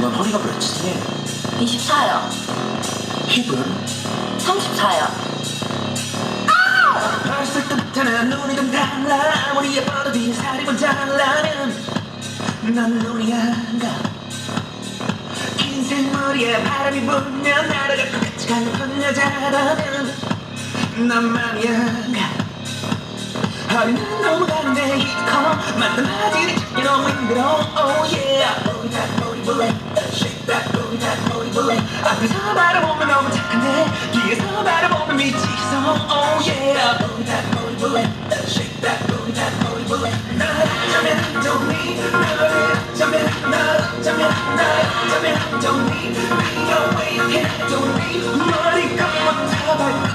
수치네 24요. 힙은? 34요. 벌써 뜨잖아 눈이 좀 달라. 아무리 예뻐도 뒤에 살이 모자라면 넌 눈이 안가. 긴 생머리에 바람이 불면 날아갈 것 같이 가는 여자라면 난 맘이 안가. 허리는 너무 가는데 이커 만든 앞에서 바라보면 너무 착한데 뒤에서 바라보면 미치겠어 Oh yeah that booty bullet Shake that that booty bullet 날 어쩌면 좋니 너를 어쩌면 날 어쩌면 날 어쩌면 좋니 네가 왜 이렇게 좋니 머리끝부터 발끝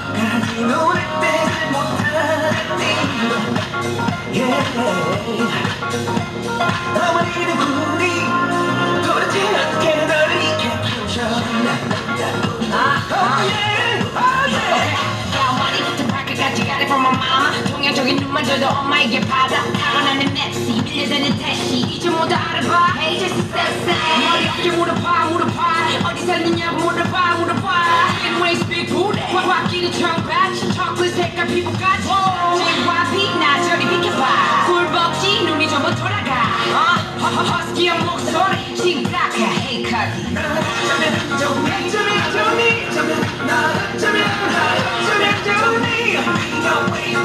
동양적인 눈만 줘도 엄마에게 받아 타고나는 맵시 밀려드는 대시 이제 모두 알아봐 Hey just sexy 머리 어깨 물어봐 물어봐 어디 살느냐고 물어봐 물어봐 Anyways big booty 확 확 끼는 청바지 초콜릿 색깔 피부가